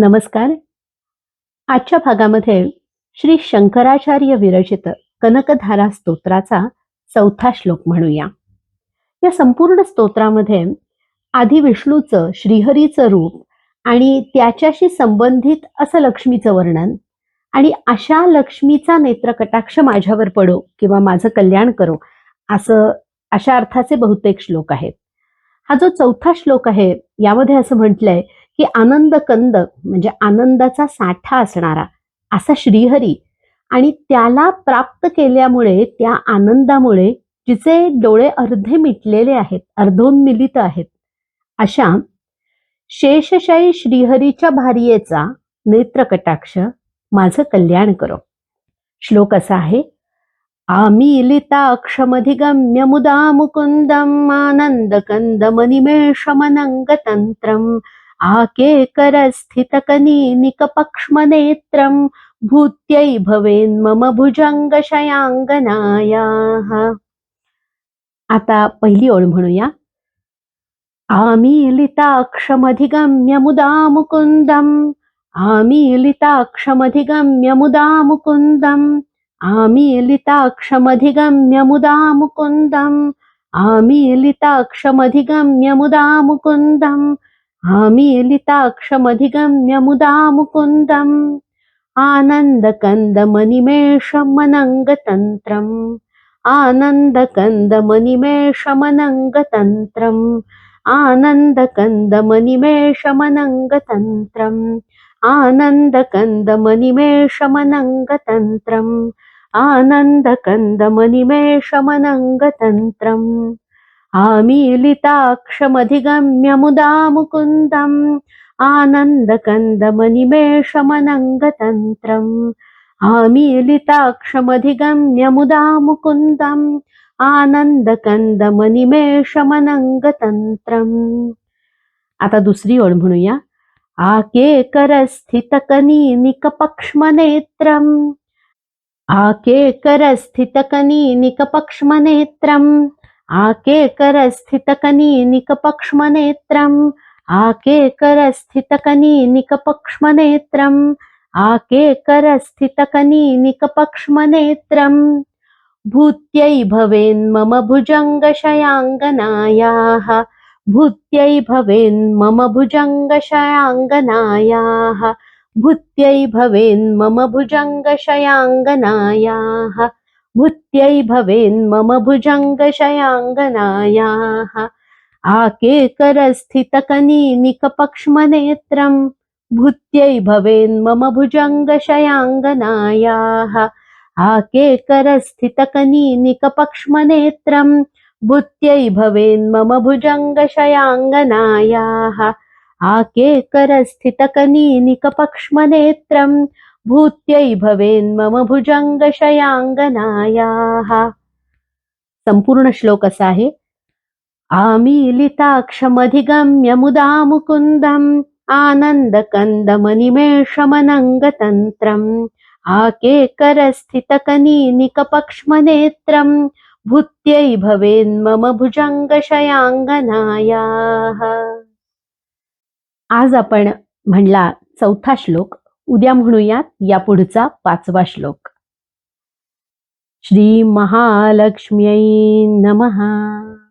नमस्कार. आजच्या भागामध्ये श्री शंकराचार्य विरचित कनकधारा स्तोत्राचा चौथा श्लोक म्हणूया. या संपूर्ण स्तोत्रामध्ये आधी विष्णूचं श्रीहरीचं रूप आणि त्याच्याशी संबंधित असं लक्ष्मीचं वर्णन आणि अशा लक्ष्मीचा नेत्रकटाक्ष माझ्यावर पडो किंवा माझं कल्याण करो असं अशा अर्थाचे बहुतेक श्लोक आहेत. हा जो चौथा श्लोक आहे यामध्ये असं म्हटलंय की आनंद कंद म्हणजे आनंदाचा साठा असणारा असा श्रीहरी. आणि त्याला प्राप्त केल्यामुळे त्या आनंदामुळे जिचे डोळे अर्धे मिटलेले आहेत अर्धोन्मिलित आहेत अशा शेषशाही श्रीहरीच्या भार्येचा नेत्रकटाक्ष माझं कल्याण करो. श्लोक असा आहे आमीलिताक्षमधिगम्य मुदा मुकुन्दम् आनन्दकन्दमनिमेषमनङ्गतन्त्रम् आकेकरस्थितकनीनिकपक्ष्मनेत्रम् भूत्यै भवेन् मम भुजङ्गशयाङ्गनायाः आता पहिली ओळ म्हणूया। आमीलिताक्षमधिगम्य मुदा मुकुन्दम् आमीलिताक्षमधिगम्य मुदा मुकुन्दम् आमीलिताक्षमधिगम्य मुदा मुकुन्दम् आमीलिताक्षमधिगम्य मुदा मुकुन्दम् आमीलिताक्षमधिगम्य मुदा मुकुन्दम् आनन्दकन्दमनिमेषमनङ्गतन्त्रम् आनन्दकन्दमनिमेषमनङ्गतन्त्रम् आनन्दकन्दमनिमेषमनङ्गतन्त्रम् आनन्दकन्दमनिमेषमनङ्गतन्त्रम् आनन्दकन्दमनिमेषमनङ्गतन्त्रम् आमीलिताक्षमधिगम्य मुदा मुकुन्दम् आनन्दकन्दमनिमेषमनङ्गतन्त्रम्। आमीलिताक्षमधिगम्य मुदा मुकुन्दम् आनन्दकन्दमनिमेषमनङ्गतन्त्रम्। आता दुसरी ओळ म्हणूया. आकेकरस्थितकनीनिकपक्ष्मनेत्रम् आकेकरस्थितकनीनिकपक्ष्मनेत्रम् आकेकरस्थितकनीनिकपक्ष्मनेत्रम् आकेकरस्थितकनीनिकपक्ष्मनेत्रम् आकेकरस्थितकनीनिकपक्ष्मनेत्रम् भूत्यै भवेन् मम भुजङ्गशयाङ्गनायाः। भूत्यै भवेन् मम भुजङ्गशयाङ्गनायाः। भूत्यै भवेन् मम भुजङ्गशयाङ्गनायाः। भूत्यै भवेन् मम भुजङ्गशयाङ्गनायाः। आकेकरस्थितकनीनिकपक्ष्मनेत्रम् भूत्यै भवेन् मम भुजङ्गशयाङ्गनायाः। आकेकरस्थितकनीनिकपक्ष्मनेत्रम् भूत्यै भवेन् मम भुजङ्गशयाङ्गनायाः। आकेकरस्थितकनीनिकपक्ष्मनेत्रम् भूत्यै भवेन्मम भुजङ्गशयाङ्गनायाः। संपूर्ण श्लोक असा आहे आमीलिताक्षमधिगम्य मुदा मुकुन्दम् आनन्दकन्दमनिमेषमनङ्गतन्त्रम् आकेकरस्थितकनीनिकपक्ष्मनेत्रम् भूत्यै भवेन्मम भुजङ्गशयाङ्गनायाः। आज आपण म्हणला चौथा श्लोक उद्या म्हणूयात या पुढचा पाचवा श्लोक. श्री महालक्ष्म्यै नमः.